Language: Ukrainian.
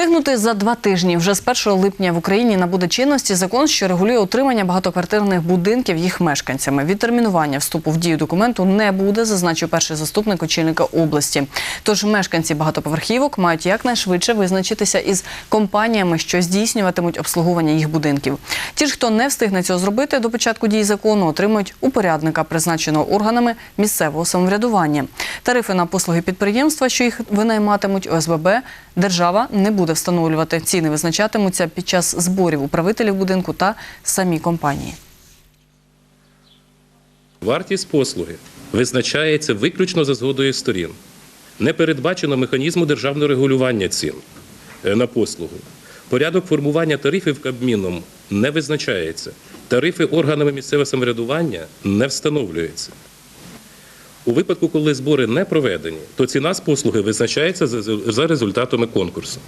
Встигнути за два тижні. Вже з 1 липня в Україні набуде чинності закон, що регулює утримання багатоквартирних будинків їх мешканцями. Відтермінування вступу в дію документу не буде, зазначив перший заступник очільника області. Тож мешканці багатоповерхівок мають якнайшвидше визначитися із компаніями, що здійснюватимуть обслуговування їх будинків. Ті ж, хто не встигне цього зробити до початку дії закону, отримують упорядника, призначеного органами місцевого самоврядування. Тарифи на послуги підприємства, що їх винайматимуть ОСББ, держава не буде встановлювати. Ціни визначатимуться під час зборів управителів будинку та самі компанії. Вартість послуги визначається виключно за згодою сторін. Не передбачено механізму державного регулювання цін е, на послугу. Порядок формування тарифів Кабміном не визначається. Тарифи органами місцевого самоврядування не встановлюються. У випадку, коли збори не проведені, то ціна з послуги визначається за- результатами конкурсу.